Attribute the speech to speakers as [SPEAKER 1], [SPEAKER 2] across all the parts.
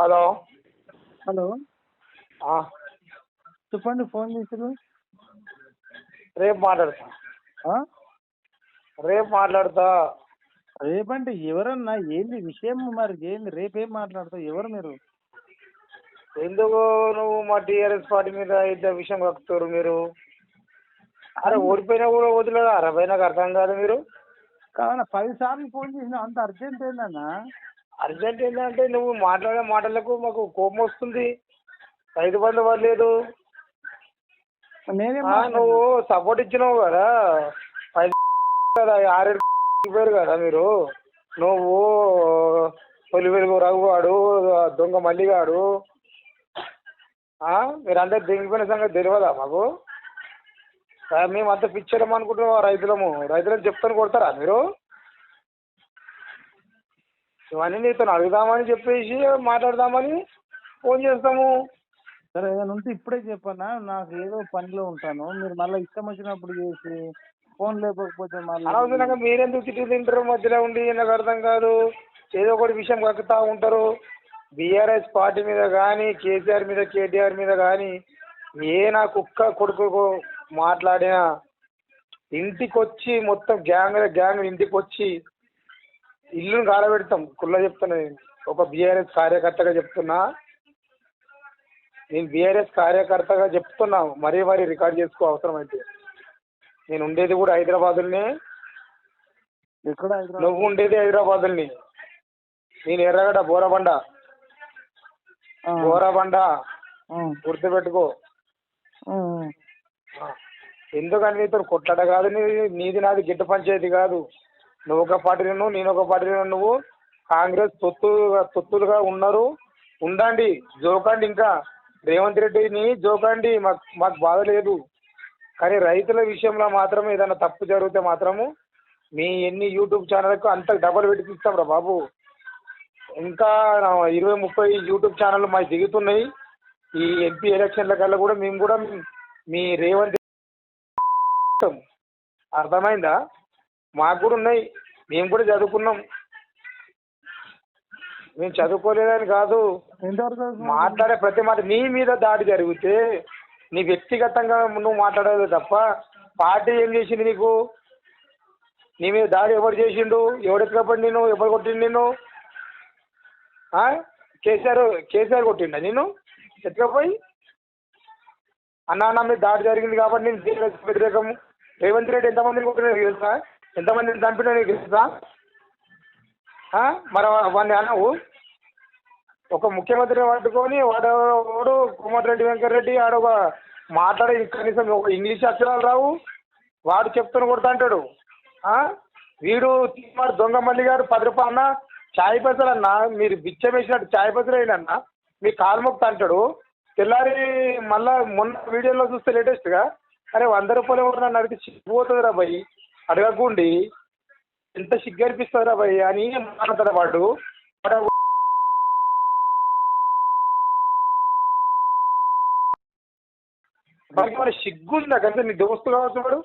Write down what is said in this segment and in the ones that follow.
[SPEAKER 1] Hello
[SPEAKER 2] hello చెప్పండి phone చేసారు
[SPEAKER 1] రేపు మాట్లాడతా? రేపు మాట్లాడతా.
[SPEAKER 2] రేపంటే ఎవరన్నా ఏంది విషయం మరి ఏంది రేపేం మాట్లాడతావు? ఎవరు మీరు?
[SPEAKER 1] ఎందుకు నువ్వు మా టీఆర్ఎస్ పార్టీ మీద ఇంత విషయం కక్కుతారు మీరు? అరే ఓడిపోయినా కూడా వదిలేదా అరవై నాకు అర్థం కాదు మీరు.
[SPEAKER 2] కావున పది సార్లు ఫోన్ చేసిన అంత అర్జెంట్ ఏందన్నా?
[SPEAKER 1] అర్జెంట్ ఏంటంటే నువ్వు మాట్లాడే మాటలకు మాకు కోపం వస్తుంది. రైతు బంధు పడలేదు నువ్వు సపోర్ట్ ఇచ్చినావు కదా. పది కదా ఆరేడు పేరు కదా మీరు. నువ్వు తొలి వెలుగు రఘువాడు దొంగ మల్లిగాడు. మీరందరూ దిగిపోయిన సంగతి తెలియదా మాకు? మేమంతా పిచ్చడం అనుకుంటున్నాం రైతులము. రైతులను చెప్తాను కొడతారా మీరు? ఇవన్నీ నీతో అడుగుదామని చెప్పేసి మాట్లాడదామని ఫోన్ చేస్తాము.
[SPEAKER 2] సరే ఏదైనా ఉంటే ఇప్పుడే చెప్పన్నా నాకు ఏదో పనిలో ఉంటాను. మీరు మళ్ళీ ఇష్టం వచ్చినప్పుడు చేసి ఫోన్ లేకపోతే మళ్ళీ
[SPEAKER 1] మీరెందుకు తిట్టి తింటారు మధ్యలో ఉండి నాకు అర్థం కాదు. ఏదో ఒకటి విషయం కక్కుతా ఉంటారు. బీఆర్ఎస్ పార్టీ మీద కానీ కేసీఆర్ మీద కేటీఆర్ మీద కానీ ఏ నా కుక్క కొడుకు మాట్లాడినా ఇంటికి వచ్చి మొత్తం గ్యాంగ్ గ్యాంగ్ ఇంటికి వచ్చి ఇల్లును కాలబెడతాం. కుల్ల చెప్తున్నా నేను. ఒక బీఆర్ఎస్ కార్యకర్తగా చెప్తున్నా. నేను బీఆర్ఎస్ కార్యకర్తగా చెప్తున్నా. మరీ మరీ రికార్డ్ చేసుకో అవసరం అయితే నేను ఉండేది కూడా హైదరాబాదులోనే.
[SPEAKER 2] ఎక్కడ
[SPEAKER 1] నువ్వు ఉండేది హైదరాబాదుల్ని. నేను ఎర్రగడ్డ బోరబండ. బోరబండ. గుర్తుపెట్టుకో. ఎందుకని నీతో కొట్లాట కాదు నీది నీది గిట్ట పంచాయతీ కాదు. నువ్వు ఒక పార్టీలో నేను ఒక పార్టీలో నువ్వు కాంగ్రెస్ తొత్తులుగా తొత్తులుగా ఉన్నారు. ఉండండి జోకండి ఇంకా. రేవంత్ రెడ్డిని జోకండి మాకు మాకు బాధ లేదు. కానీ రైతుల విషయంలో మాత్రం ఏదైనా తప్పు జరిగితే మాత్రము మీ ఎన్ని యూట్యూబ్ ఛానల్కు అంత డబల్ పెట్టిస్తాం రా బాబు. ఇంకా ఇరవై ముప్పై యూట్యూబ్ ఛానల్ మాకు దిగుతున్నాయి. ఈ ఎంపీ ఎలక్షన్ల కల్లా కూడా మేము కూడా మీ రేవంత్ అర్థమైందా? మాకు కూడా ఉన్నాయి మేము కూడా చదువుకున్నాం. మేము చదువుకోలేదని కాదు? మాట్లాడే ప్రతి మాట నీ మీద దాడి జరిగితే నీ వ్యక్తిగతంగా నువ్వు మాట్లాడలేదు తప్ప పార్టీ ఏం చేసింది నీకు? నీ మీద దాడి ఎవరు చేసిండు? ఎవడు ఎత్తుకపోయి నేను ఎవరు కొట్టిండు నేను? కేసీఆర్ కేసీఆర్ కొట్టిండా నేను ఎత్తుకపోయి? అన్న నా మీద దాడి జరిగింది కాబట్టి నేను దీనికి వ్యతిరేకం. రేవంత్ రెడ్డి ఎంతమందిని కొట్టినా నీకు తెలుసా? ఎంతమందిని చంపినా నీకు తెలుసా? మరి వాడిని అనవు. ఒక ముఖ్యమంత్రిని పట్టుకొని వాడు వాడు కోమటిరెడ్డి వెంకటరెడ్డి ఆడ ఒక మాట్లాడే కనీసం ఒక ఇంగ్లీష్ అక్షరాలు రావు. వాడు చెప్తాను కొడతా అంటాడు. వీడు తీమారు దొంగ మల్లి గారు పది రూపాయలు అన్న చాయ్ పైసలు అన్న మీరు బిచ్చం వేసినట్టు చాయ్ పైసలు అయినన్న మీ కాలు మొక్త అంటాడు. తెల్లారి మళ్ళా మొన్న వీడియోలో చూస్తే లేటెస్ట్గా అరే వంద రూపాయలు ఎవరు నన్ను అడిగి సిగ్గుపోతుంది రా భయ్ అడగకుండి ఎంత సిగ్గు అనిపిస్తుంది రా భయ్ అని మాట్లాడతాడు వాడు? వాడు వాడికి మరి సిగ్గుందా? కంటే నీ దోస్తు కావచ్చు వాడు.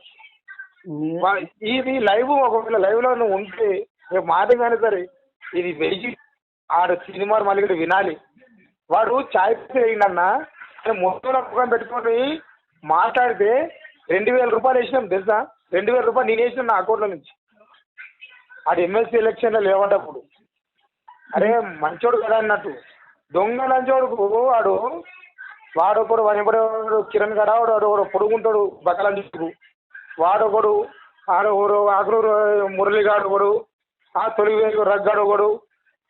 [SPEAKER 1] ఇది లైవ్ ఒకవేళ లైవ్లో నువ్వు ఉంటే రేపు మాట కానీ సరే ఇది వెయ్యి ఆడు సినిమా మళ్ళీ వినాలి. వాడు ఛాయ్ వేయండన్నా మొత్తం ముఖం పెట్టుకొని మాట్లాడితే రెండు వేల రూపాయలు వేసినాం తెలుసా? రెండు వేల రూపాయలు నేను వేసిన నా అకౌంట్లో నుంచి. అది ఎమ్మెల్సీ ఎలక్షన్లో లేవటప్పుడు అరే మంచోడు కదా అన్నట్టు. దొంగ లంచోడుకు వాడు వాడొకడు వాడు కిరణ్ గడ వాడు ఒకడు పొడుగుంటాడు బకలంచుకు వాడొకడు ఆడొకడు ఆకుడు మురళిగాడు ఒకడు ఆ తొలి వేలు రగ్గాడు ఒకడు.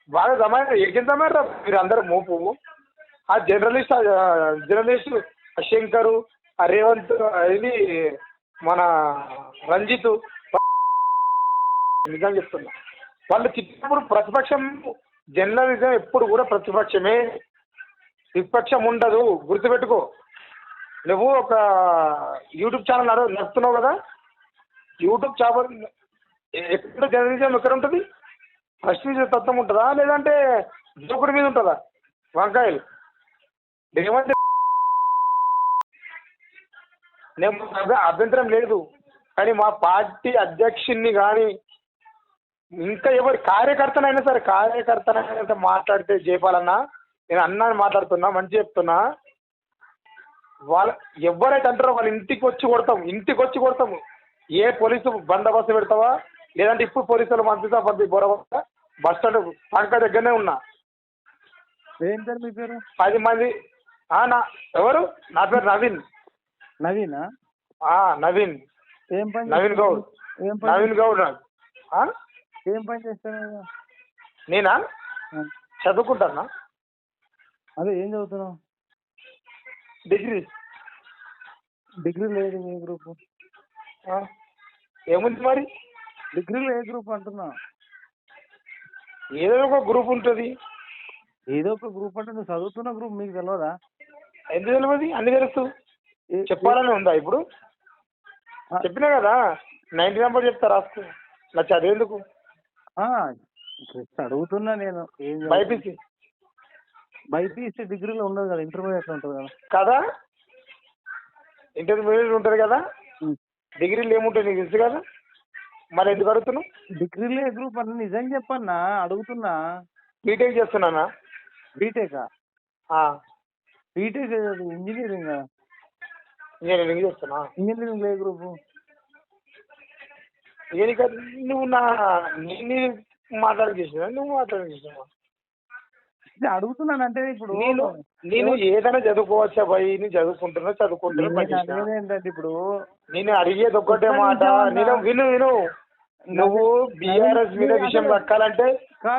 [SPEAKER 1] బాగా జమాయి ఎక్కిన జమాయి మీరు అందరు మోపు. ఆ జర్నలిస్ట్ జర్నలిస్ట్ ఆ శంకరు ఆ రేవంత్ ఇది మన రంజిత్ నిజం చెప్తున్నా. వాళ్ళు తిట్టినప్పుడు ప్రతిపక్షం జర్నలిజం ఎప్పుడు కూడా ప్రతిపక్షమే. విపక్షం ఉండదు. గుర్తుపెట్టుకో. నువ్వు ఒక యూట్యూబ్ ఛానల్ నడు నడుపుతున్నావు కదా? యూట్యూబ్ ఛానల్ ఎక్కడ జర్నలిజం ఎక్కడ ఉంటుంది? ప్రశ్నించే తత్వం ఉంటుందా? లేదంటే జోకుడి మీద ఉంటుందా? వంకాయలు. ఏమంటే నేను అభ్య- అభ్యంతరం లేదు. కానీ మా పార్టీ అధ్యక్షుడిని కానీ ఇంకా ఎవరి కార్యకర్తనైనా సరే కార్యకర్తనైనా మాట్లాడితే జయపాలన్న నేను అన్నాని మాట్లాడుతున్నా మంచి చెప్తున్నా. వాళ్ళ ఎవరైతే అంటారో వాళ్ళ ఇంటికి వచ్చి కొడతాం ఇంటికి వచ్చి కొడతాము ఏ పోలీసు బందోబస్తు పెడతావా? లేదంటే ఇప్పుడు పోలీసులు పంపిస్తా పంపి బొరవా బస్ స్టాండ్ పంక దగ్గరనే ఉన్నా.
[SPEAKER 2] ఏం పేరు మీ పేరు?
[SPEAKER 1] పది మంది నా ఎవరు? నా పేరు నవీన్.
[SPEAKER 2] నవీనా
[SPEAKER 1] నవీన్.
[SPEAKER 2] ఏం పని
[SPEAKER 1] నవీన్ గౌడ్.
[SPEAKER 2] ఏం పని
[SPEAKER 1] నవీన్ గౌడ్?
[SPEAKER 2] ఏం పని చేస్తాను
[SPEAKER 1] నేనా? చదువుకుంటానా?
[SPEAKER 2] అదే ఏం చదువుతున్నావు?
[SPEAKER 1] డిగ్రీ.
[SPEAKER 2] డిగ్రీ లేదు ఏ గ్రూప్.
[SPEAKER 1] ఏముంది మరి?
[SPEAKER 2] డిగ్రీలో ఏ గ్రూప్ అంటున్నా?
[SPEAKER 1] ఏదో ఒక గ్రూప్ ఉంటుంది.
[SPEAKER 2] ఏదో ఒక గ్రూప్ అంటే నువ్వు చదువుతున్న గ్రూప్ మీకు తెలియదా
[SPEAKER 1] ఎందుకు తెలియదు అన్ని తెలుసు.
[SPEAKER 2] ఏ-
[SPEAKER 1] చెప్పాలని ఉందా ఇప్పుడు? చెప్పినా కదా? నైన్టీ నెంబర్ చెప్తా రాసుకో నా చదివేందుకు?
[SPEAKER 2] అడుగుతున్నా నేను.
[SPEAKER 1] బైపీసీ.
[SPEAKER 2] బైపీసీ డిగ్రీలో ఉండదు కదా ఇంటర్మీడియట్ ఉంటుంది కదా.
[SPEAKER 1] కదా? ఇంటర్మీడియట్ ఉంటుంది కదా. డిగ్రీలు ఏముంటాయి నీకు తెలుసు కదా? మరి ఎందుకు అడుగుతున్నావు?
[SPEAKER 2] డిగ్రీలో గ్రూప్ అంటే నిజం చెప్పన్నా అడుగుతున్నా.
[SPEAKER 1] బీటెక్ చేస్తున్నానా?
[SPEAKER 2] B Tech? B Tech engineering?
[SPEAKER 1] Engineering చేస్తున్నా.
[SPEAKER 2] ఇంజనీరింగ్ ఏ గ్రూప్
[SPEAKER 1] నువ్వు నా నేను మాట్లాడి చేసినా నువ్వు మాట్లాడి చేసినా
[SPEAKER 2] అడుగుతున్నాను అంటే ఇప్పుడు
[SPEAKER 1] నేను నేను ఏదైనా చదువుకోవచ్చా భయ్ నేను చదువుకుంటున్నా చదువుకుంటున్నా
[SPEAKER 2] ఏంటంటే ఇప్పుడు.
[SPEAKER 1] నేను అడిగేది ఒక్కటే
[SPEAKER 2] ఒక్క
[SPEAKER 1] మాట. నేను విను విను నువ్వు బీఆర్ఎస్ మీద విషయం. దక్కాలంటే.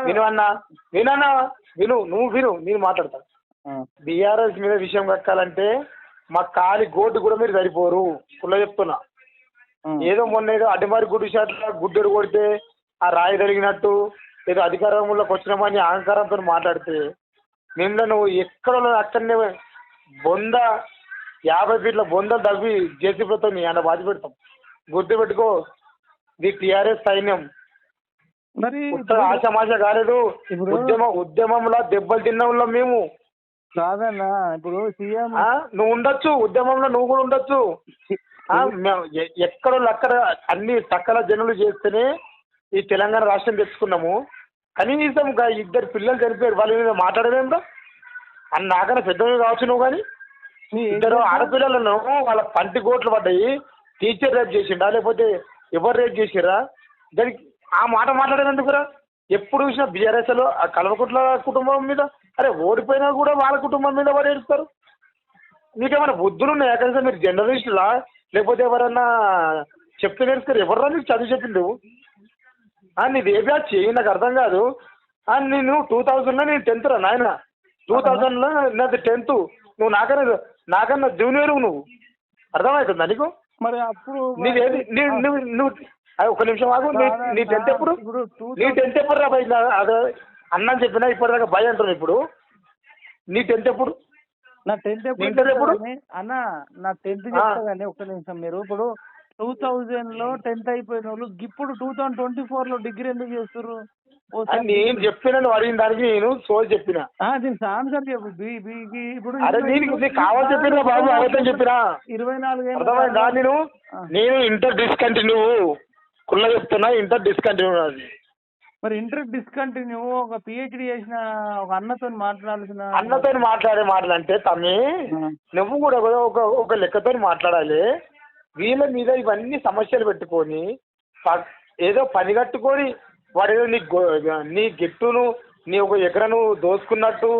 [SPEAKER 1] విను అన్నా. వినన్నా విను నువ్వు విను నేను మాట్లాడతా.
[SPEAKER 2] ఆ,
[SPEAKER 1] బీఆర్ఎస్ మీద విషయం దక్కాలంటే మా కాలి గోటు కూడా మీరు సరిపోరు. కుల్ల చెప్తున్నా. ఏదో మొన్న ఏదో అడ్డమారి గుడ్డు షాట్ల గుడ్డెడు కొడితే ఆ రాయి జరిగినట్టు ఏదో అధికారంలోకి వచ్చినామని అహంకారంతో మాట్లాడితే మిమ్మల్ని నువ్వు ఎక్కడ అక్కడనే బొంద యాభై ఫీట్ల బొంద దవ్వి జేసీబీతో నీ అన్న బాధ పెడతాం. గుర్తు పెట్టుకో ఇది టీఆర్ఎస్ సైన్యం.
[SPEAKER 2] మరి
[SPEAKER 1] ఆశమాశ కాలేదు. ఉద్యమం ఉద్యమంలో దెబ్బలు తిన్న మేము.
[SPEAKER 2] కాదన్నా ఇప్పుడు సీఎం
[SPEAKER 1] నువ్వు ఉండొచ్చు ఉద్యమంలో నువ్వు కూడా ఉండొచ్చు. ఆ, మేము ఎ- ఎక్కడోళ్ళు అక్కడ అన్ని సకల జనులు చేస్తేనే ఈ తెలంగాణ రాష్ట్రం తెచ్చుకున్నాము. కనీసం ఇద్దరు పిల్లలు చనిపోయారు వాళ్ళ మీద మాట్లాడమేందా అని నాకన్నా పెద్దవి కావచ్చు నువ్వు కానీ. ఇద్దరు? ఆడపిల్లలను వాళ్ళ పంటి కోట్లు పడ్డాయి. టీచర్ రేప్ చేసిండా? లేకపోతే ఎవరు రేప్ చేసిరా దానికి ఆ మాట మాట్లాడేందుకురా? ఎప్పుడు చూసినా బీఆర్ఎస్లో ఆ కల్వకుట్ల కుటుంబం మీద అరే ఓడిపోయినా కూడా వాళ్ళ కుటుంబం మీద పడేస్తారు మీకేమైనా బుద్ధులు ఉన్నాయా? కనీసం మీరు జర్నలిస్టులా? లేకపోతే ఎవరన్నా చెప్తే నేర్చుకోరు ఎవర్రా నీకు చదువు చెప్పిండు? ఆ, నీది ఏ బ్యాచ్? నాకు అర్థం కాదు. నేను టూ థౌజండ్లో నేను టెన్త్ రా నాయన? టూ థౌజండ్లో నాది టెన్త్. నువ్వు నాకన్నా నాకన్నా జూనియర్ నువ్వు. అర్థమవుతుందా నీకు?
[SPEAKER 2] మరి అప్పుడు
[SPEAKER 1] నువ్వు నువ్వు అది ఒక నిమిషం ఆగు. నీ నీ టెన్త్ ఎప్పుడు?
[SPEAKER 2] ఇప్పుడు
[SPEAKER 1] నీ టెన్త్ ఎప్పుడు రా భయ్ అదే అన్నం చెప్పినా ఇప్పటిదాకా భయ అంటున్నావు ఇప్పుడు. నీ టెన్త్ ఎప్పుడు?
[SPEAKER 2] నా టెన్త్ ఎప్పుడు
[SPEAKER 1] ఇంటర్ ఎప్పుడు?
[SPEAKER 2] అన్న నా టెన్త్
[SPEAKER 1] ఆ.
[SPEAKER 2] చెప్తా కానీ ఒక్క నిమిషం మీరు. ఇప్పుడు టూ థౌజండ్లో టెన్త్ అయిపోయిన వాళ్ళు ఇప్పుడు టూ థౌసండ్ ట్వంటీ ఫోర్లో డిగ్రీ ఎందుకు చేస్తారు
[SPEAKER 1] అని నేను చెప్పిన నువ్వు అడిగిన దానికి నేను సోల్ చెప్పిన.
[SPEAKER 2] దీనికి ఆన్సర్ చెప్పు. బి బికి ఇప్పుడు
[SPEAKER 1] అరే
[SPEAKER 2] ఇరవై-
[SPEAKER 1] నీకు నీకు కావాలి చెప్పిన బాబు అవతం చెప్పినా?
[SPEAKER 2] ఇరవై నాలుగు ఏళ్ళ
[SPEAKER 1] అర్థమైందా
[SPEAKER 2] తర్వాత-
[SPEAKER 1] నేను?
[SPEAKER 2] ఆ.
[SPEAKER 1] నేను ఇంటర్ డిస్కంటిన్యూ కుల్ల చెప్తున్నా ఇంటర్ డిస్కంటిన్యూ అది.
[SPEAKER 2] మరి ఇంటర్ డిస్కంటిన్యూ ఒక పిహెచ్డి చేసిన ఒక అన్నతో మాట్లాడాల్సిన
[SPEAKER 1] అన్నతో మాట్లాడే మాటలు అంటే తమ్మి. నువ్వు కూడా ఒక ఒక- లెక్కతో మాట్లాడాలి. వీళ్ళ మీద ఇవన్నీ సమస్యలు పెట్టుకొని ఏదో పని కట్టుకొని వాడు ఏదో నీ నీ గిట్టును నీ ఒక ఎకరను దోసుకున్నట్టు.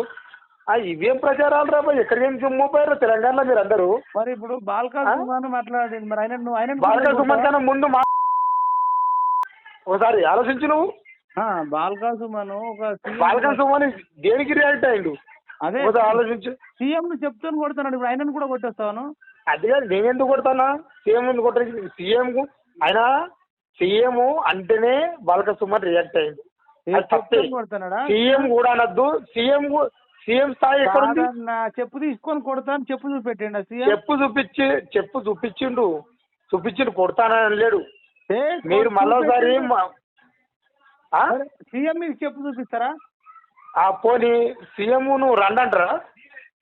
[SPEAKER 1] ఆ ఇవేం ప్రచారాలు రా ఎక్కడికి సుమ్మపోయారు తెలంగాణలో మీరు అందరూ
[SPEAKER 2] మరి ఇప్పుడు బాల్కా? సుమాను మాట్లాడింది మరి ఆయన నువ్వు ఆయన
[SPEAKER 1] బాలక సుమన్ కన్నా ముందు మా ఒకసారి ఆలోచించు నువ్వు.
[SPEAKER 2] బాల్కా సుమను ఒక
[SPEAKER 1] బాలక సుమన్ దేనికి రియాక్ట్ అయ్యిండు?
[SPEAKER 2] అదే
[SPEAKER 1] ఒకసారి ఆలోచించు.
[SPEAKER 2] సీఎం ను చెప్తాను కొడుతున్నాడు ఇప్పుడు ఆయనను కూడా కొట్టేస్తాను.
[SPEAKER 1] అది కాదు నేను ఎందుకు కొడతానా? సీఎం ఎందుకు కొట్టడానికి సీఎం ఆయన సీఎం అంటేనే బాలక సుమన్ రియాక్ట్ అయ్యింది సీఎం కూడా అనొద్దు. సీఎం సీఎం స్థాయి ఎక్కడ ఉంది
[SPEAKER 2] చెప్పు తీసుకొని కొడతాను చెప్పు చూపెట్టండి. సీఎం
[SPEAKER 1] చెప్పు చూపించి చెప్పు చూపించిండు. చూపించిండు కొడతానని లేడు మీరు మళ్ళోసారి?
[SPEAKER 2] సీఎం మీకు చెప్పు చూపిస్తారా?
[SPEAKER 1] ఆ పోనీ సీఎం నువ్వు రండంటారా?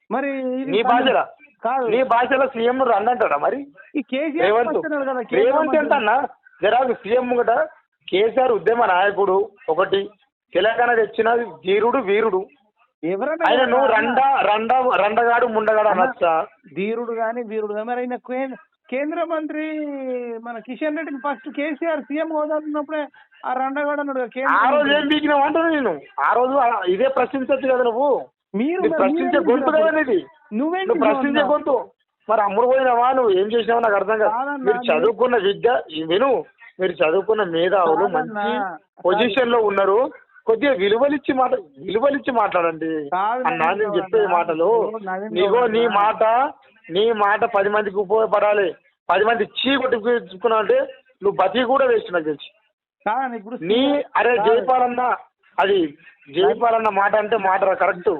[SPEAKER 2] మరి
[SPEAKER 1] నీ భాషలో?
[SPEAKER 2] కాదు.
[SPEAKER 1] నీ భాషలో సీఎం నువ్వు రండంటారా మరి? రేవంత్. రేవంత్. ఎంత అన్న జరాగు సీఎం గట కేసీఆర్ ఉద్యమ నాయకుడు ఒకటి తెలంగాణ తెచ్చిన ధీరుడు వీరుడు.
[SPEAKER 2] ఎవరైనా
[SPEAKER 1] ఆయన నువ్వు రండ రండ రండగాడు ముండగాడు అనొచ్చా?
[SPEAKER 2] ధీరుడు కానీ వీరుడు కానీ కేంద్ర మంత్రి మన కిషన్ రెడ్డిని ఫస్ట్ కేసీఆర్ సీఎం హోదా ఉన్నప్పుడే ఆ రండగాడు అన్నాడు
[SPEAKER 1] ఆ రోజు. ఏం అంటాను నేను? ఆ రోజు ఇదే ప్రశ్నించచ్చు కదా నువ్వు?
[SPEAKER 2] మీరు
[SPEAKER 1] ప్రశ్నించే గొంతు కదా
[SPEAKER 2] నువ్వేం
[SPEAKER 1] ప్రశ్నించే గొంతు. మరి అమ్ముడు పోయినావా? నువ్వు ఏం చేసినావో నాకు అర్థం కాదు. మీరు
[SPEAKER 2] నేను-
[SPEAKER 1] చదువుకున్న విద్య విను మీరు చదువుకున్న మేధావులు మంచి పొజిషన్లో ఉన్నారు. కొద్దిగా విలువలిచ్చి మాట విలువలిచ్చి మాట్లాడండి. అన్నా నేను చెప్పే. మాటలు. నీగో నీ. మాట నీ మాట పది మందికి ఉపయోగపడాలి. పది మంది చీ కొట్టుకున్నావు అంటే నువ్వు బతికి కూడా వేస్ట్ నాకు తెలిసి.
[SPEAKER 2] కాదండి ఇప్పుడు
[SPEAKER 1] నీ అరే
[SPEAKER 2] కాదు.
[SPEAKER 1] జైపాలన్న అది జైపాలన్న మాట అంటే మాట కరెక్ట్.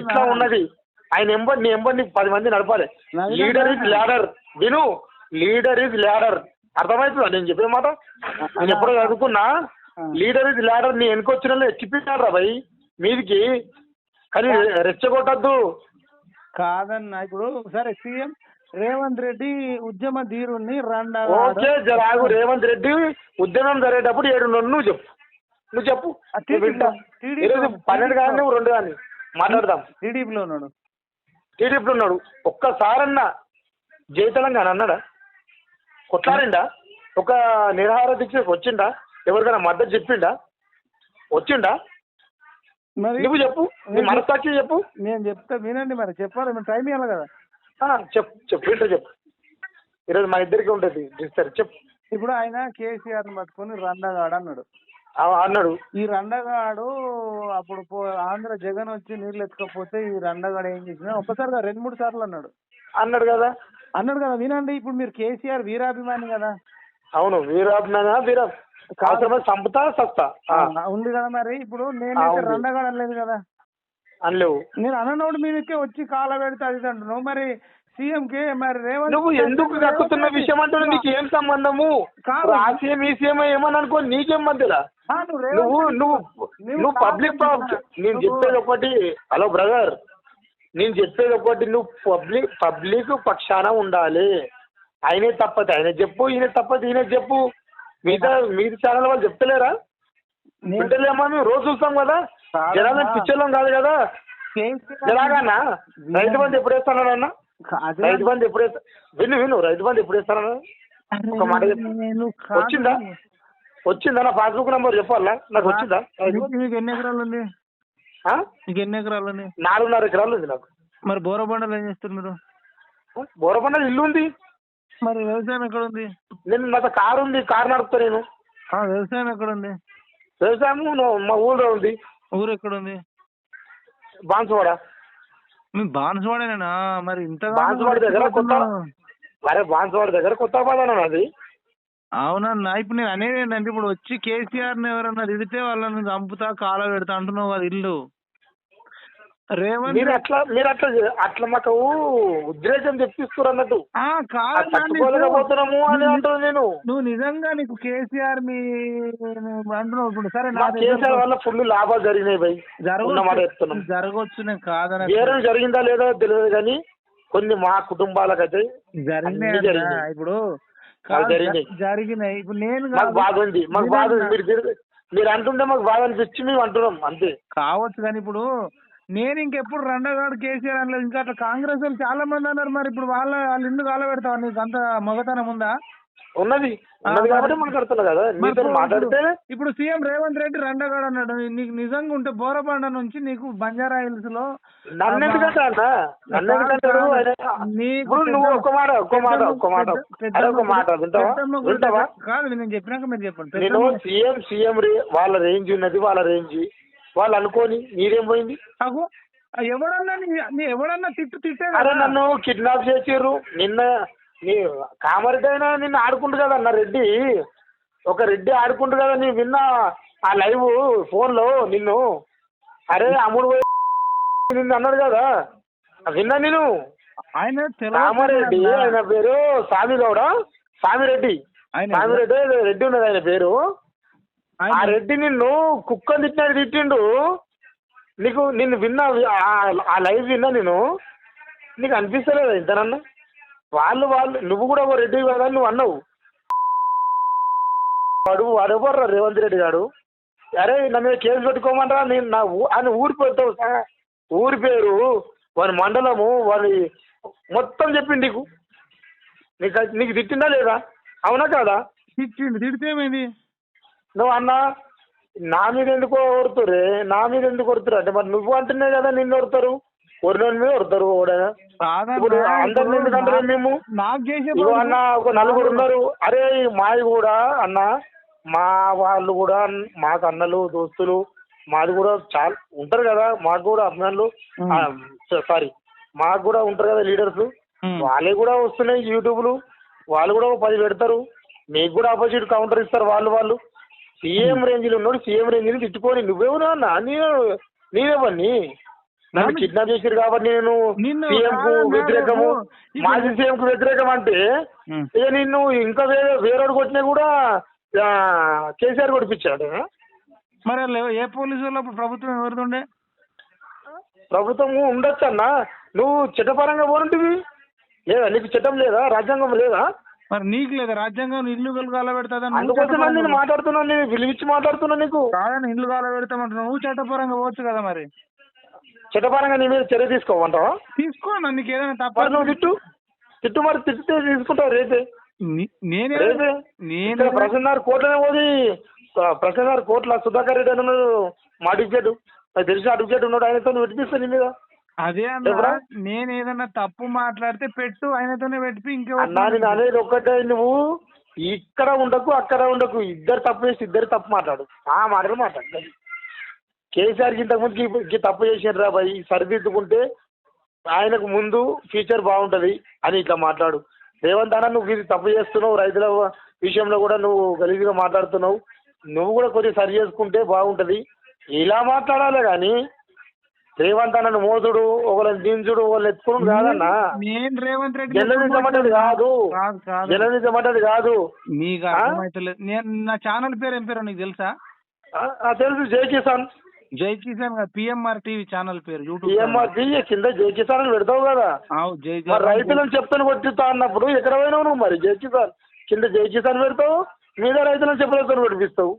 [SPEAKER 1] ఇట్లా. ఉన్నది. ఆయన ఎంబడి నీ ఎంబడి నీకు పది మంది నడపాలి. లీడర్. ఇస్ లీడర్ విను లీడర్ ఇస్ లీడర్ అర్థమవుతుందా? నేను చెప్పే మాట? నేను ఎప్పుడో చదువుకున్నా. లీడర్ ఇస్ లీడర్ నీ వెనుక వచ్చిన ఎక్కిపోయినారా భయ్. మీదికి. కానీ రెచ్చగొట్టద్దు.
[SPEAKER 2] కాదన్నా. ఇప్పుడు సరే సీఎం రేవంత్ రెడ్డి ఉద్యమ ధీరుణ్ణి రండ
[SPEAKER 1] ఓకే జరాగు రేవంత్ రెడ్డి ఉద్యమం జరిగేటప్పుడు ఏడు నువ్వు చెప్పు. నువ్వు చెప్పు. ఈరోజు పన్నెండు కానీ నువ్వు రెండు కానీ మాట్లాడదాం.
[SPEAKER 2] టీడీపీలో ఉన్నాడు.
[SPEAKER 1] టీడీపీలో ఉన్నాడు. ఒక్కసారన్నా జై తెలంగాణ అన్నాడా? కొట్లాడిండా? ఒక నిరాహార దీక్షకు వచ్చిండా? ఎవరికైనా మద్దతు చెప్పిండా? వచ్చిండా?
[SPEAKER 2] మరి
[SPEAKER 1] నువ్వు చెప్పు నీ మనసాక్షి చెప్పు.
[SPEAKER 2] నేను చెప్తా వినండి మరి చెప్పాలి మరి టైం ఇవ్వాలి కదా.
[SPEAKER 1] చెప్పు చెప్పు ఏంటో చెప్పు. ఈరోజు మా ఇద్దరికి ఉంటుంది సరే చెప్పు.
[SPEAKER 2] ఇప్పుడు ఆయన కేసీఆర్ పట్టుకొని రండగాడు అన్నాడు.
[SPEAKER 1] అన్నాడు.
[SPEAKER 2] ఈ రండగాడు అప్పుడు ఆంధ్ర జగన్ వచ్చి నీళ్ళు ఎత్తుకపోతే ఈ రండగాడు ఏం చేసిన ఒక్కసారిగా రెండు మూడు సార్లు అన్నాడు.
[SPEAKER 1] అన్నాడు కదా?
[SPEAKER 2] అన్నాడు కదా వినండి ఇప్పుడు మీరు కేసీఆర్ వీరాభిమాని కదా.
[SPEAKER 1] అవును వీరాభిమాన వీర సంపుతా సస్తా
[SPEAKER 2] ఉంది కదా మరి. ఇప్పుడు నేనైతే. రండగాడు అనలేదు కదా.
[SPEAKER 1] అనలేవు.
[SPEAKER 2] నేను అన్నోడు మీదకే వచ్చి కాల పెడితే అది అంటున్నావు. మరి సీఎం కి మరి రేవంత్
[SPEAKER 1] నువ్వు ఎందుకు కక్కుతున్న విషయం అంటున్నా నీకు ఏం సంబంధము. ఆ సీఎం ఈ సీఎం ఏమని అనుకో నీకేం మధ్యలో?
[SPEAKER 2] నువ్వు
[SPEAKER 1] నువ్వు నువ్వు పబ్లిక్ నేను చెప్పేది ఒకటి హలో బ్రదర్ నేను చెప్పేది ఒకటి నువ్వు పబ్లిక్ పబ్లిక్ పక్షాన ఉండాలి. ఆయనే తప్పది ఆయన చెప్పు ఈయన తప్పది ఈయన చెప్పు. మిగతా మిగతా ఛానల్ వాళ్ళు చెప్తలేరా? వింటలేమా మేము రోజు చూస్తాం కదా. జనాలు పిచ్చర్లం కాదు కదా. ఎలాగన్నా రైతు బంధు ఎప్పుడు వేస్తానన్నా రైతు బంధు ఎప్పుడు వేస్తా? విను విను రైతు బంధు ఎప్పుడు వేస్తానన్నా ఒక మాట. వచ్చిందా? వచ్చిందా? నా పాస్బుక్ నెంబర్ చెప్పాలా నాకు వచ్చిందా?
[SPEAKER 2] మీకు ఎన్ని ఎకరాలు ఉంది?
[SPEAKER 1] ఆ?
[SPEAKER 2] మీకు ఎన్ని ఎకరాలు ఉంది?
[SPEAKER 1] నాలుగున్నర ఎకరాలు ఉంది నాకు.
[SPEAKER 2] మరి బోరబండలు ఏం చేస్తారు మీరు?
[SPEAKER 1] బోరపండ ఇల్లు ఉంది.
[SPEAKER 2] మరి వ్యవసాయం ఎక్కడ ఉంది
[SPEAKER 1] నేను నా కారు ఉంది కారు నడుపుతా నేను.
[SPEAKER 2] ఆ, వ్యవసాయం ఎక్కడ ఉంది
[SPEAKER 1] వ్యవసాయం నా- మా ఊళ్ళో ఉంది.
[SPEAKER 2] ఊరు ఎక్కడ ఉంది
[SPEAKER 1] బాన్సువాడ.
[SPEAKER 2] మీ బాన్సువాడేనా మరి ఇంతగా
[SPEAKER 1] బాన్సువాడ దగ్గర కొత్త అరే బాన్సువాడ దగ్గర కొత్త పదాన అది.
[SPEAKER 2] అవునన్నా ఇప్పుడు నేను అనేది ఏంటంటే ఇప్పుడు వచ్చి కేసీఆర్ని ఎవరన్నా తిడితే వాళ్ళని చంపుతా కాల పెడతా అంటున్నావు కదా ఇల్లు. రేవంత్
[SPEAKER 1] మీరు అట్లా మీరు అట్లా అట్లా మాకు ఉద్రేకం తెప్పిస్తారు అన్నట్టు. తట్టుకోలేకపోతున్నాము అని అంటాను నేను.
[SPEAKER 2] నువ్వు నిజంగా నీకు కేసీఆర్ మీ అంటున్నావు ఇప్పుడు సరే
[SPEAKER 1] కేసీఆర్ వల్ల ఫుల్ లాభాలు జరిగినాయి భయ్. చెప్తున్నాం
[SPEAKER 2] జరగవచ్చు నేను కాదని
[SPEAKER 1] వేరే జరిగిందా లేదో తెలియదు కానీ కొన్ని మా కుటుంబాలకైతే
[SPEAKER 2] జరిగినాయి. ఇప్పుడు
[SPEAKER 1] జరిగినాయి.
[SPEAKER 2] ఇప్పుడు నేను
[SPEAKER 1] మాకు. బాధ ఉంది. మాకు బాధ ఉంది. మీరు- మీరు అంటుంటే మాకు బాధ అనిపించి మేము అంటున్నాం. అంతే.
[SPEAKER 2] కావచ్చు కానీ ఇప్పుడు నేను ఇంకెప్పుడు రండగాడు కేసీఆర్ అనలేదు. ఇంకా అట్లా కాంగ్రెస్ వాళ్ళు చాలా మంది అన్నారు మరి. ఇప్పుడు వాళ్ళ వాళ్ళు ఇల్లు కాల పెడతావు నీకు అంత మగతనం ఉందా?
[SPEAKER 1] ఉన్నది. ఉన్నది
[SPEAKER 2] ఆ,
[SPEAKER 1] కాబట్టి
[SPEAKER 2] మరి-
[SPEAKER 1] మాట్లాడుతున్నా కదా.
[SPEAKER 2] మరి
[SPEAKER 1] మీతో
[SPEAKER 2] ఇప్పుడు-
[SPEAKER 1] మాట్లాడితే
[SPEAKER 2] ఇప్పుడు సీఎం రేవంత్ రెడ్డి రండగాడు అన్నాడు. నీకు నిజంగా ఉంటే బోరబండ నుంచి నీకు బంజారా హిల్స్లో కాదు నేను చెప్పినాక మీరు చెప్పండి.
[SPEAKER 1] నేను సీఎం సీఎం వాళ్ళ రేంజ్ ఉన్నది వాళ్ళ రేంజ్. వాళ్ళు అనుకోని నీరేం పోయింది?
[SPEAKER 2] ఆ ఎవడన్నా నీ- ఎవడన్నా తిట్టు తిట్టే
[SPEAKER 1] అరే. నన్ను కిడ్నాప్ చేసిర్రు. నిన్న నీ కామారెడ్డి అయినా నిన్ను ఆడుకుంటు కదా అన్న రెడ్డి. ఒక రెడ్డి ఆడుకుంటు కదా నీ విన్నా ఆ లైవ్ ఫోన్లో నిన్ను. అరే అమ్ముడు నిన్ను అన్నాడు కదా. విన్నా నేను.
[SPEAKER 2] ఆయన
[SPEAKER 1] కామారెడ్డి ఆయన పేరు స్వామిగౌడ స్వామిరెడ్డి
[SPEAKER 2] ఆయన
[SPEAKER 1] స్వామిరెడ్డి రెడ్డి ఉన్నది ఆయన పేరు. ఆ రెడ్డి నిన్ను కుక్కని తిట్టినట్టు తిట్టిండు. నీకు నిన్ను విన్నా ఆ- లైవ్ విన్నా నేను. నీకు అనిపిస్తలేదా ఇంతనన్నా వాళ్ళు వాళ్ళు నువ్వు కూడా ఒక రెడ్డి కదా అని నువ్వు అన్నావు. వాడు వాడెవర్రా రేవంత్ రెడ్డి గారు అరే నా మీద కేసు పెట్టుకోమంటారా? నేను నా ఊ- ఆయన ఊరికి పెడతావు ఊరి పేరు వాని మండలము వాని మొత్తం చెప్పింది నీకు. నీకు నీకు తిట్టిందా లేదా? అవునా కాదా?
[SPEAKER 2] తిట్టిండు. తిడితే ఏమైంది?
[SPEAKER 1] నువ్వు అన్న నా మీద ఎందుకు కొడుతురే నా మీద ఎందుకు కొడుతురు అంటే మరి నువ్వు అంటున్నావు కదా నిన్ను కొడతారు కొరినోని మీద కొడతారు
[SPEAKER 2] కాదన్నా,
[SPEAKER 1] ఇప్పుడు అందరిని ఎందుకంటారు మేము? అన్న ఒక నలుగురు ఉన్నారు. అరే మాది కూడా అన్న మా వాళ్ళు కూడా మాకు అన్నలు దోస్తులు మాది కూడా చాలా ఉంటారు కదా. మాకు కూడా అభిమానులు. సారీ మాకు కూడా ఉంటారు కదా లీడర్స్. వాళ్ళే కూడా వస్తున్నాయి యూట్యూబ్లు. వాళ్ళు కూడా పది పెడతారు. మీకు కూడా ఆపోజిట్ కౌంటర్ ఇస్తారు వాళ్ళు వాళ్ళు. సీఎం రేంజ్లో ఉన్నాడు సీఎం రేంజ్ని తిట్టుకొని నువ్వెవరు అన్న నేను నేనేవన్నీ నన్ను కిడ్నాప్ చేసారు కాబట్టి నేను సీఎం కు వ్యతిరేకము మాజీ సీఎం కు వ్యతిరేకం అంటే. ఇక నిన్ను ఇంకా వేరే వేరేడు కొట్టినా కూడా కేసీఆర్ కొట్టిపించాడు
[SPEAKER 2] మరి ఏ పోలీసు వాళ్ళు అప్పుడు ప్రభుత్వం ఎవరిదుండే?
[SPEAKER 1] ప్రభుత్వం ఉండొచ్చు అన్న నువ్వు చట్టపరంగా పోనుంటివి? లేదా నీకు చట్టం లేదా? రాజ్యాంగం లేదా?
[SPEAKER 2] మరి నీకు లేదా? రాజ్యాంగం ఇల్లు కాల పెడతా
[SPEAKER 1] అందుకోసం నేను మాట్లాడుతున్నాను నేను పిలిపించి మాట్లాడుతున్నా నీకు.
[SPEAKER 2] కాదని ఇల్లు కాల పెడతామంటున్నావు నువ్వు చట్టపరంగా పోవచ్చు కదా మరి.
[SPEAKER 1] చట్టపరంగా నీ మీద చర్య తీసుకోమంటావా?
[SPEAKER 2] తీసుకో నీకు ఏదైనా తప్ప
[SPEAKER 1] మరి నువ్వు తిట్టు. తిట్టు మరి తిట్టితే తీసుకుంటావు రేపే.
[SPEAKER 2] నేనే నేను
[SPEAKER 1] ఇక్కడ ప్రసన్నారు కోట్లనే పోది ప్రసన్నారు కోట్ల సుధాకర్ రెడ్డి అని మా అడ్వకేట్. నాకు తెలిసిన అడ్వకేట్ ఉన్నాడు ఆయనతో పెట్టిపిస్తాను నీ మీద.
[SPEAKER 2] అదే అన్న? నేను ఏదన్నా తప్పు మాట్లాడితే పెట్టు ఆయనతోనే పెట్టి ఇంకెవరు
[SPEAKER 1] అనేది ఒక్కటే నువ్వు ఇక్కడ ఉండకు అక్కడ ఉండకు ఇద్దరు తప్పు చేసి ఇద్దరు తప్పు మాట్లాడు. ఆ మాటలు మాట్లాడు. కేసీఆర్కి ఇంతకుముందుకి ఇప్పుడు తప్పు చేసారు రా భయ్ సరిదిద్దుకుంటే ఆయనకు ముందు ఫ్యూచర్ బాగుంటది అని ఇట్లా మాట్లాడు. రేవంత్ అన్న నువ్వు ఇది తప్పు చేస్తున్నావు రైతుల విషయంలో కూడా నువ్వు గలీజ్గా మాట్లాడుతున్నావు. నువ్వు కూడా కొద్దిగా సరి చేసుకుంటే బాగుంటది. ఇలా మాట్లాడాలి కానీ రేవంత్ అన్నను మోసుడు ఒకళ్ళని దించుడు ఒకళ్ళు ఎత్తుకుడు కాదన్నా.
[SPEAKER 2] నేను రేవంత్ రెడ్డి
[SPEAKER 1] జర్నలిజం కాదు. జర్నలిజం అంటే కాదు.
[SPEAKER 2] నీకు? అర్థమైతలేదు. నేను నా ఛానల్ పేరు ఏం పేరు నీకు తెలుసా?
[SPEAKER 1] తెలుసు Jai Kisan.
[SPEAKER 2] Jai Kisan PMR TV channel పేరు యూట్యూబ్
[SPEAKER 1] కింద జై కిసాన్ అని పెడతావు కదా.
[SPEAKER 2] జై
[SPEAKER 1] రైతులను చెప్తాను కొట్టిస్తా అన్నప్పుడు ఎక్కడ పోయినావు నువ్వు మరి? జై కిసాన్. కింద జై కిసాన్ పెడతావు మీద రైతులను చెప్పులతో పెట్టిస్తావు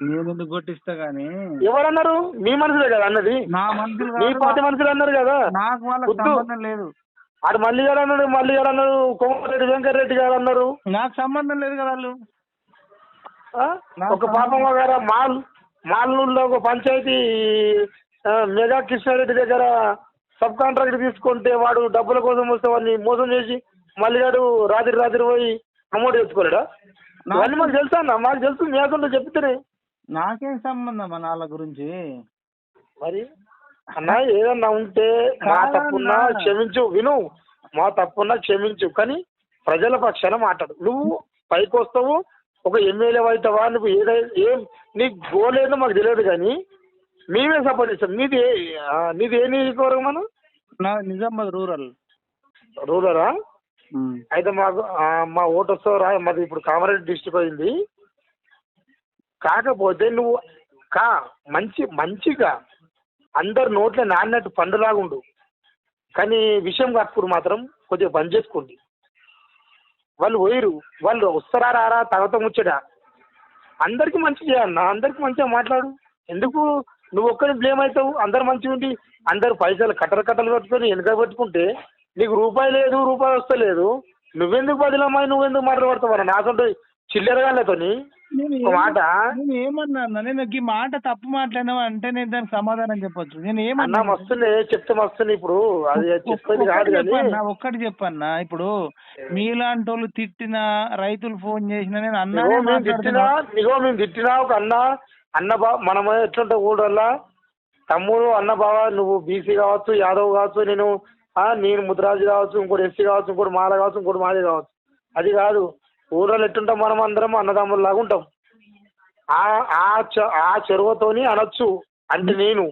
[SPEAKER 2] నేను కొట్టిస్తా గానీ
[SPEAKER 1] ఎవరన్నారు? మీ మనుషులే కదా అన్నది.
[SPEAKER 2] నా
[SPEAKER 1] మీ పార్టీ మనుషులు అన్నారు కదా.
[SPEAKER 2] నాకు
[SPEAKER 1] వద్దు.
[SPEAKER 2] సంబంధం లేదు.
[SPEAKER 1] ఆడు మల్లి గారు అన్నాడు మల్లి గారు అన్నారు కోమటిరెడ్డి వెంకటరెడ్డి గారు అన్నారు.
[SPEAKER 2] నాకు సంబంధం లేదు కదా వాళ్ళు.
[SPEAKER 1] ఆ? ఒక పాపమ్మ గారు మాల్ మాల్నూరులో ఒక పంచాయతీ ఆ, మెగా కృష్ణారెడ్డి దగ్గర సబ్ కాంట్రాక్ట్ తీసుకుంటే వాడు డబ్బుల కోసం వస్తే వాడిని మోసం చేసి మళ్ళీ వాడు రాత్రి రాత్రి పోయి అమౌంట్ తెచ్చుకోలేడా? ఇవన్నీ మాకు తెలుసా అన్న? మాకు తెలుసు మీ అకౌంట్లో చెప్తేనే.
[SPEAKER 2] నాకేం సంబంధం వాళ్ళ గురించి?
[SPEAKER 1] మరి? అన్న ఏదన్నా ఉంటే మా. తప్పున్నా క్షమించు విను. మా తప్పున్నా క్షమించు. కానీ ప్రజల పక్షాన మాట్లాడు. నువ్వు పైకి వస్తావు ఒక ఎమ్మెల్యే అవుతావా నువ్వు ఏదైనా ఏం నీ గోల్ ఏందో మాకు తెలియదు కానీ మేమే సపోర్ట్ చేస్తాం నీది నీది ఏ నియోజకవర్గం మనం
[SPEAKER 2] నా నిజామాబాద్ రూరల్.
[SPEAKER 1] రూరరా అయితే మాకు మా ఓటు వస్తావు రా మాది ఇప్పుడు కామారెడ్డి డిస్టిక్ అయింది. కాకపోతే నువ్వు కా మంచి మంచిగా అందరు నోట్లో నాన్నట్టు పండులాగా ఉండు. కానీ విషయం కట్టుకుని మాత్రం కొద్దిగా బంద్ చేసుకోండి. వాళ్ళు పోయిరు వాళ్ళు వస్తారా రారా తగత ముచ్చడా అందరికి మంచి నా అందరికి మంచిగా మాట్లాడు. ఎందుకు? నువ్వు ఒక్కరి బ్లేమ్ అవుతావు. అందరు మంచిగా ఉండి అందరు పైసలు కట్టలు కట్టలు కట్టుకొని వెనుక పెట్టుకుంటే నీకు రూపాయి లేదు రూపాయి వస్తలేదు. నువ్వెందుకు బదిలమ్మాయి? నువ్వెందుకు మాట్లాడతావు నా సొంత చిల్లరగాళ్ళతోని ఒక మాట.
[SPEAKER 2] నేను ఏమన్నా అన్న? నేను ఈ మాట తప్పు మాట్లాడినావు అంటే నేను దానికి సమాధానం చెప్పొచ్చు. నేను ఏమన్నా
[SPEAKER 1] మస్తుంది చెప్తే మస్తుంది ఇప్పుడు. అది చెప్పేది కాదు
[SPEAKER 2] చెప్పన్నా ఒక్కటి చెప్పన్నా. ఇప్పుడు మీలాంటి వాళ్ళు తిట్టిన రైతులు ఫోన్ చేసిన నేను అన్నా
[SPEAKER 1] తిట్టినా ఇగో మేము తిట్టినా ఒక అన్న అన్న బా మనం ఎట్లుంటే ఊళ్ళల్లా? తమ్ముడు అన్న బావ నువ్వు బీసీ కావచ్చు యాదవ్ కావచ్చు నేను ఆ, నేను ముద్రాజు కావచ్చు ఇంకోటి ఎస్సీ కావచ్చు ఇంకోటి మాల కావచ్చు ఇంకోటి మాది కావచ్చు. అది కాదు. ఊళ్ళో ఎట్టుంటాం మనం అందరం అన్నదమ్ముల్లాగా ఉంటాం ఆ ఆ చ- ఆ చెరువుతోని అనొచ్చు. అంటే నేను.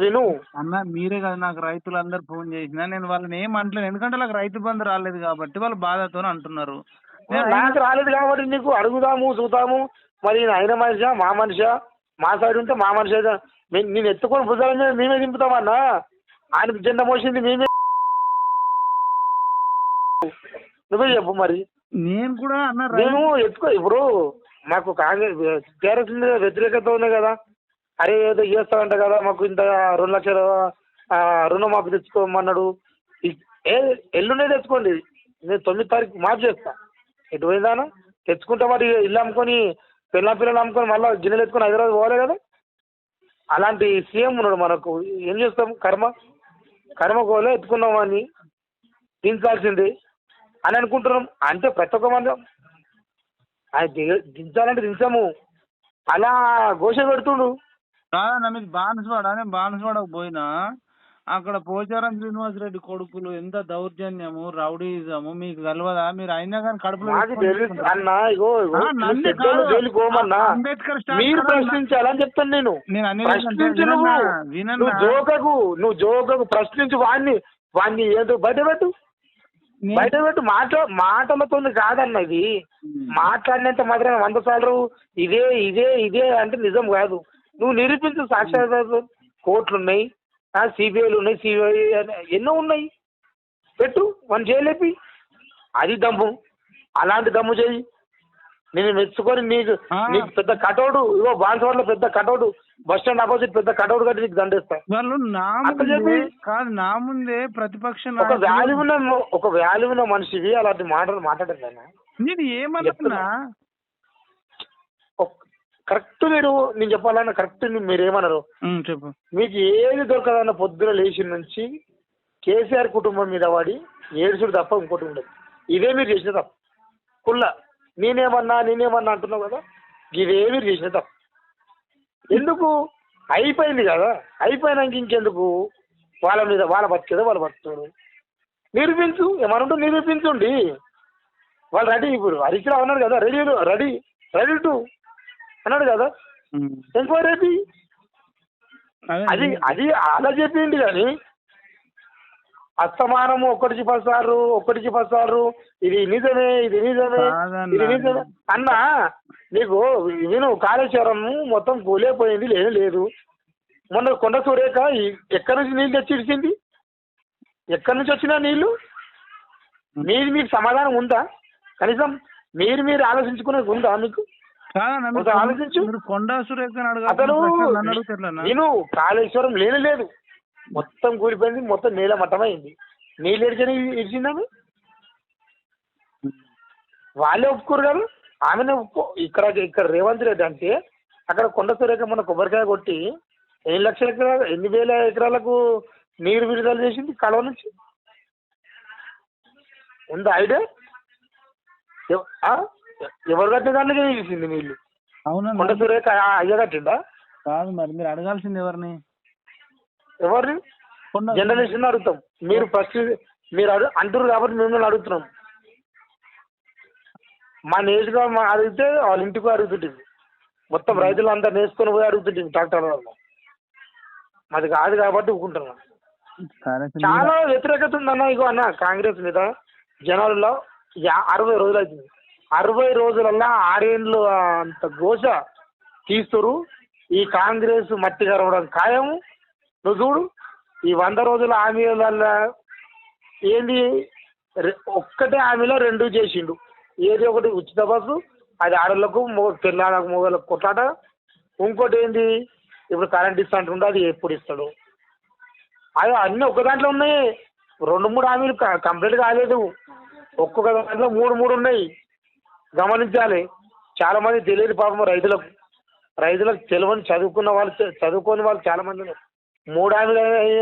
[SPEAKER 1] విను.
[SPEAKER 2] అన్న మీరే కదా నాకు రైతులు అందరు ఫోన్ చేసిన నేను వాళ్ళని ఏం అంటలేను ఎందుకంటే వాళ్ళకి రైతు బంధు రాలేదు కాబట్టి వాళ్ళు బాధతో అంటున్నారు. నేను
[SPEAKER 1] నాకు రాలేదు కాబట్టి నీకు అడుగుదాము చూద్దాము. మరి ఆయన మనిషా మా మనిషా? మా సైడ్ ఉంటే మా మనిషి నేను ఎత్తుకొని భుజాల మీద మేమే దింపుతామన్నా ఆయనకు జెండా మోసింది మేమే. నువ్వే చెప్పు మరి.
[SPEAKER 2] నేను కూడా అన్న
[SPEAKER 1] మేము ఎత్తుకో ఇప్పుడు మాకు కాంగ్రెస్ టీఆర్ఎస్ మీద వ్యతిరేకత ఉంది కదా. అరే ఏదో చేస్తాడంట కదా మాకు ఇంత రెండు లక్షలు ఆ, రుణమాఫీ తెచ్చుకోమన్నాడు. ఏ ఎల్లుండే తెచ్చుకోండి. నేను తొమ్మిది తారీఖు మాఫ్ చేస్తా. ఎటు పోయిందానా తెచ్చుకుంటే మరి ఇల్లు అమ్ముకొని పిల్ల పిల్లలు అమ్ముకొని మళ్ళీ గిన్నెలు ఎత్తుకొని హైదరాబాద్ పోవాలి కదా. అలాంటి సీఎం ఉన్నాడు మనకు. ఏం చేస్తాం? కర్మ. కర్మ కోలే ఎత్తుకున్నాం అని అని అనుకుంటున్నాం. అంటే ప్రతి ఒక్క మంది. ఆయన దిగ- దించాలంటే దించాము. అలా ఘోష పెడుతుండు.
[SPEAKER 2] కాదన్న మీకు బాన్సువాడ? నేను బాన్సువాడకు పోయినా. అక్కడ పోచారం శ్రీనివాస్ రెడ్డి కొడుకులు ఎంత దౌర్జన్యము రౌడీజము మీకు తెలియదా మీరు అయినా కానీ కడుపులో అంబేద్కర్
[SPEAKER 1] మీరు. ప్రశ్నించాలని చెప్తాను నేను. ప్రశ్నించు నువ్వు. జోకకు నువ్వు జోకకు ప్రశ్నించు వాడిని వాడిని ఏదో బయట పెట్టు. బయట పెట్టు మాట మాటలతో కాదన్న ఇది. మాట్లాడినంత మాత్రమే వంద సార్లు ఇదే ఇదే ఇదే అంటే నిజం కాదు. నువ్వు నిరూపించు సాక్షాత్ కోర్టులు ఉన్నాయి సిబిఐలు ఉన్నాయి సిబిఐ ఎన్నో ఉన్నాయి. పెట్టు వన్ చేయలేపి అది దమ్ము. అలాంటి దమ్ము చేయి. నేను మెచ్చుకొని నీకు. నీకు పెద్ద కటౌడు ఇగో బాన్సవాడలో పెద్ద కటౌడు బస్ స్టాండ్ ఆపోజిట్ పెద్ద కటౌడు కట్టి నీకు దండేస్తా.
[SPEAKER 2] వాళ్ళు నా ముందే కాదు నా ముందే ప్రతిపక్ష
[SPEAKER 1] ఒక వాల్యూ ఉన్న ఒక వాల్యూ ఉన్న మనిషివి అలాంటి మాటలు మాట్లాడలేదు
[SPEAKER 2] నేను ఏమన్నా
[SPEAKER 1] కరెక్ట్ మీరు నేను చెప్పాలన్న కరెక్ట్ మీరు ఏమన్నారు
[SPEAKER 2] చెప్పు.
[SPEAKER 1] మీకు ఏది దొరకదన్న పొద్దున లేచి నుంచి కేసీఆర్ కుటుంబం మీద వాడి ఏడుసుడు తప్ప ఇంకోటి ఉండదు. ఇదే మీరు చేసిన తప్ప. కుల్ల నేనేమన్నా నేనేమన్నా అంటున్నావు కదా? చేసిన తప్ప ఎందుకు? అయిపోయింది కదా? అయిపోయినాక ఇంకెందుకు? వాళ్ళ మీద వాళ్ళ బతికేదో వాళ్ళు బతుకుతారు. నిరూపించు ఏమనుంటే నిరూపించండి వాళ్ళు రెడీ ఇప్పుడు. హరీష్ రావు అన్నాడు కదా రెడీ రెడీ రెడీ టు. అన్నాడు కదా. ఎంక్వైరీ
[SPEAKER 2] అది
[SPEAKER 1] అది అలా చెప్పింది కానీ అస్తమానము ఒకటికి పసారు ఒకటికి పసారు ఇది నిజమే ఇది నిజమే. ఇది నిజమే. అన్న నీకు విను కాళేశ్వరం మొత్తం కూలేపోయింది లేదు లేదు. మొన్న కొండ సూరేఖ ఎక్కడి నుంచి నీళ్ళు తెచ్చి ఇడిచింది? ఎక్కడి నుంచి వచ్చినా నీళ్ళు? మీది మీకు సమాధానం ఉందా? కనీసం మీరు మీరు ఆలోచించుకునేది ఉందా మీకు?
[SPEAKER 2] మీరు
[SPEAKER 1] ఆలోచించు.
[SPEAKER 2] మీరు కొండా
[SPEAKER 1] అతను? నేను కాళేశ్వరం లేనే లేదు. మొత్తం కూలిపోయింది మొత్తం నీళ్ళ మట్టమైంది. నీళ్ళు ఎడిచని ఇచ్చిందాము వాళ్ళే ఒప్పుకోరు కదా? ఆమెనే ఒప్పుకో ఇక్కడ ఇక్కడ రేవంత్ రెడ్డి అంటే అక్కడ కొండ సురేఖ మొన్న కొబ్బరికాయ కొట్టి ఎన్ని లక్షల ఎకరాలు ఎన్ని వేల ఎకరాలకు నీరు విడుదల చేసింది కడవ నుంచి? ఉందా ఐడియా? ఎవరు కట్టిన దాంట్లో చేసింది నీళ్ళు?
[SPEAKER 2] అవునన్నా
[SPEAKER 1] కొండ సురేఖ అయ్య కట్టిందా
[SPEAKER 2] కాదు మరి మీరు అడగాల్సింది ఎవరిని?
[SPEAKER 1] ఎవరిని? జర్నలిస్ట్ అడుగుతాం. మీరు ఫస్ట్ మీరు అడు అంటారు కాబట్టి మిమ్మల్ని అడుగుతున్నాం. మా నేసుగా మా అడిగితే వాళ్ళ ఇంటికి అడుగుతుంటుంది మొత్తం రైతులు అంతా నేసుకొని పోయి అడుగుతుంటుంది ట్రాక్టర్ వల్ల. మాది కాదు కాబట్టి
[SPEAKER 2] సరే.
[SPEAKER 1] చాలా వ్యతిరేకత ఉందన్న ఇగో అన్న కాంగ్రెస్ మీద. జనాలలో అరవై రోజులు అవుతుంది అరవై రోజులల్లా ఆరేండ్లు అంత ఘోష తీస్తురు ఈ కాంగ్రెస్ మట్టి కరవడం ఖాయము. నువ్వు చూడు ఈ వంద రోజుల హామీల ఏంది? రె- ఒక్కటే హామీలో రెండు చేసిండు. ఏది ఒకటి ఉచిత బస్సు అది ఆడలకు మో పిల్లలకు మొగలకు కొట్లాట. ఇంకోటి ఏంది? ఇప్పుడు కరెంట్ ఇస్తా అంటుండే అది ఎప్పుడు ఇస్తాడు? అవి అన్నీ ఒక్క దాంట్లో ఉన్నాయి. రెండు మూడు హామీలు క- కంప్లీట్ కాలేదు. ఒక్కొక్క దాంట్లో మూడు మూడు ఉన్నాయి. గమనించాలి. చాలా మంది తెలియదు పాపం రైతులకు రైతులకు తెలియని చదువుకున్న వాళ్ళు చదువుకొని చదువుకోని వాళ్ళు చాలా మంది ఉన్నారు. మూడు హామీలు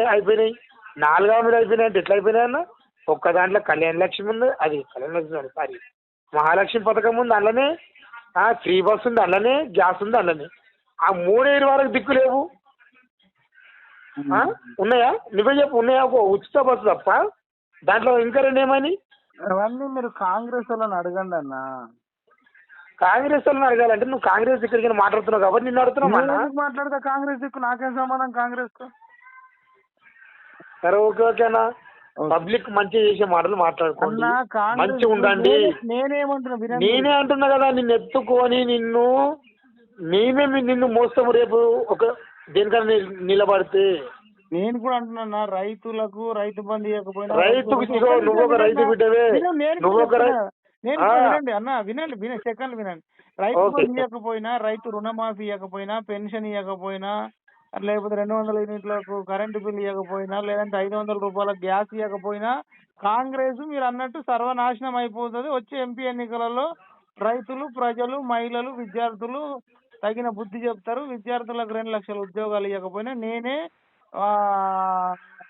[SPEAKER 1] అయిపోయినాయి. నాలుగు హామీలు అయిపోయినాయి అంటే ఎట్లా అయిపోయినాయి అన్న? ఒక్క దాంట్లో కళ్యాణ లక్ష్మి ఉంది అది కళ్యాణ లక్ష్మి సారీ. మహాలక్ష్మి పథకం ఉంది అందులోనే ఫ్రీ బస్ ఉంది అందులోనే గ్యాస్ ఉంది అందులోనే. ఆ మూడేడు వరకు దిక్కు లేవు. ఉన్నాయా? నువ్వే చెప్పు ఉన్నాయా? ఒక ఉచిత బస్సు తప్ప. దాంట్లో ఇంకా రెండు ఏమని
[SPEAKER 2] అవన్నీ మీరు కాంగ్రెస్ వాళ్ళని అడగండి అన్న.
[SPEAKER 1] కాంగ్రెస్ వాళ్ళని అడగాలంటే నువ్వు కాంగ్రెస్ ఇక్కడికి మాట్లాడుతున్నావు కాబట్టి నిన్ను అడుగుతున్నావు
[SPEAKER 2] నేను
[SPEAKER 1] అన్న.
[SPEAKER 2] మాట్లాడతా? కాంగ్రెస్ దిక్కు నాకేం సంబంధం కాంగ్రెస్తో
[SPEAKER 1] సరే ఓకే ఓకేనా
[SPEAKER 2] ఓకే.
[SPEAKER 1] పబ్లిక్ మంచిగా చేసే మాటలు మాట్లాడుకోండి. మంచిగా ఉండండి.
[SPEAKER 2] నేనే- నేనేమంటున్నా.
[SPEAKER 1] నేనే అంటున్నా కదా నిన్ను ఎత్తుకొని నిన్ను మేమే మీ- నిన్ను మోస్తాము రేపు ఒక దేనికన్నా నిలబడితే.
[SPEAKER 2] నేను కూడా అంటున్నా రైతులకు రైతు బంధు ఇవ్వకపోయినా
[SPEAKER 1] రైతుకు నువ్వు ఒక రైతు బిడ్డవే.
[SPEAKER 2] నేను
[SPEAKER 1] నువ్వు ఒక.
[SPEAKER 2] నేను వినండి అన్న వినండి వినండి సెకండ్ వినండి. రైతు. బంధు ఇవ్వకపోయినా రైతు రుణమాఫీ ఇవ్వకపోయినా పెన్షన్ ఇవ్వకపోయినా లేకపోతే రెండు వందల యూనిట్లకు కరెంటు బిల్ ఇవ్వకపోయినా లేదంటే ఐదు వందల రూపాయల గ్యాస్ ఇవ్వకపోయినా కాంగ్రెస్ మీరు అన్నట్టు సర్వనాశనం అయిపోతుంది. వచ్చే ఎంపీ ఎన్నికలలో రైతులు ప్రజలు మహిళలు విద్యార్థులు తగిన బుద్ధి చెప్తారు. విద్యార్థులకు రెండు లక్షల ఉద్యోగాలు ఇవ్వకపోయినా నేనే ఆ,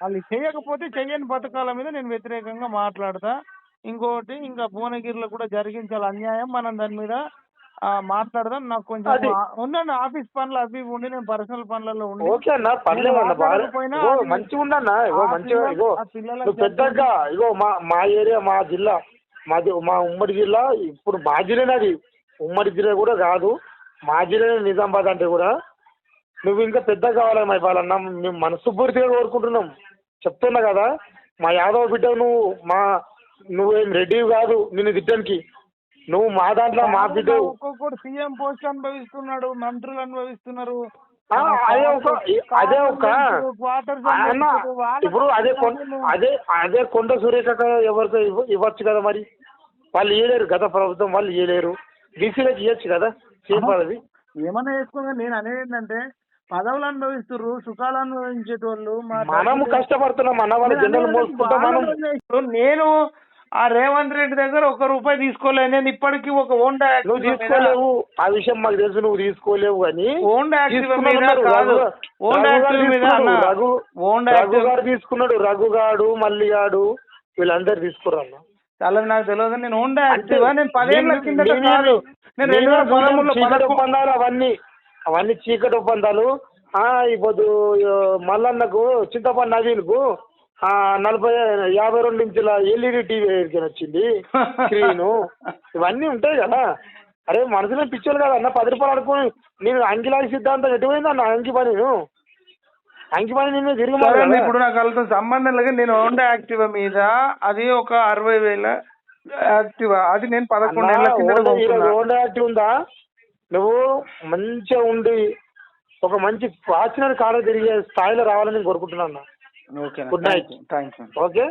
[SPEAKER 2] వాళ్ళు చేయకపోతే చెయ్యని పథకాల మీద నేను వ్యతిరేకంగా మాట్లాడతా. ఇంకోటి ఇంకా భువనగిరిలో కూడా జరిగించాలి అన్యాయం. మనం దాని మీద మాట్లాడదాం. నాకు కొంచెం ఉండండి ఆఫీస్ పనులు అవి ఉండి నేను పర్సనల్ పనులలో ఉండి.
[SPEAKER 1] ఓకే అన్న పర్లేదు ఇగో
[SPEAKER 2] అది-
[SPEAKER 1] మంచిగా ఉండన్న ఇగో మంచిగా ఇగో పెద్దగా మా మా ఏరియా మా జిల్లా మాది మా ఉమ్మడి జిల్లా ఇప్పుడు మా జిల్లానే అది. ఉమ్మడి జిల్లా కూడా కాదు మా జిల్లానే నిజామాబాద్ అంటే కూడా. నువ్వు ఇంకా పెద్ద కావాలని ఇవ్వాలన్నా మేము మనస్ఫూర్తిగా కోరుకుంటున్నాం. చెప్తున్నా కదా మా యాదవ్ బిడ్డ నువ్వు మా నువ్వేం రెడీ కాదు నిన్ను తిట్టడానికి. నువ్వు మా దాంట్లో మా బిడ్డ
[SPEAKER 2] ఒక్కొక్కడు సీఎం పోస్ట్ అనుభవిస్తున్నాడు మంత్రులు అనుభవిస్తున్నారు.
[SPEAKER 1] అదే ఒక అదే ఒక ఇప్పుడు అదే అదే అదే కొండ సురేఖ ఇవ్వ- ఇవ్వచ్చు కదా మరి? వాళ్ళు ఇవ్వలేరు గత ప్రభుత్వం వాళ్ళు ఇవ్వలేరు బీసీలకు ఇవ్వచ్చు కదా పదవి
[SPEAKER 2] ఏమన్నా చేసుకోగా నేను అనేది ఏంటంటే పదవులు అనుభవిస్తుర్రు సుఖాలు అనుభవించేటోళ్ళు
[SPEAKER 1] మనము కష్టపడుతున్నాం అన్న వాళ్ళ
[SPEAKER 2] అనేది
[SPEAKER 1] మోసుకుంటాం మనం
[SPEAKER 2] నేను ఆ రేవంత్ రెడ్డి దగ్గర ఒక రూపాయి తీసుకోలేదు నేను ఇప్పటికీ ఒక ఓన్
[SPEAKER 1] నువ్వు తీసుకోలేవు. ఆ విషయం మాకు తెలుసు నువ్వు తీసుకోలేవు
[SPEAKER 2] ఓన్ ఓన్ యాక్టివ్ మీద
[SPEAKER 1] తీసుకున్నాడు. రఘుగాడు మల్లిగాడు వీళ్ళందరూ అన్న
[SPEAKER 2] చాలా నాకు తెలియదు. నేను ఓన్ యాక్టివ్ నేను పదేళ్ళ
[SPEAKER 1] నేను-
[SPEAKER 2] కాదు. రెండు వేల పదమూడులో
[SPEAKER 1] చీకటి ఒప్పందాలు అవన్నీ అవన్నీ చీకటి ఒప్పందాలు. ఆ ఇప్పుడు మల్లన్నకు చింతపండు నవీన్కు నలభై యాభై రెండు ఇంచుల ఎల్ఈడి టీవీ వచ్చింది స్క్రీను. ఇవన్నీ ఉంటాయి కదా. అరే మనసులో పిచ్చోలు కదా అన్న పది రూపాయలు అనుకుని నేను అంకిలాగి సిద్ధాంతం ఎటుపోయింది అన్న అంకి పని అంకి పని నేను తిరిగి మాట్లాడా?
[SPEAKER 2] ఇప్పుడు నాకు వాళ్ళతో సంబంధం లేదు నేను ఓన్ యాక్టివ్ మీద అది ఒక అరవై వేల యాక్టివ్ అది నేను పదకొండు.
[SPEAKER 1] ఓన్ యాక్టివ్ ఉందా? నువ్వు మంచిగా ఉండి ఒక మంచి ఫార్చునర్ కారు తిరిగే స్థాయిలో రావాలని నేను కోరుకుంటున్నా అన్న
[SPEAKER 2] okay
[SPEAKER 1] Good night.
[SPEAKER 2] Thanks
[SPEAKER 1] okay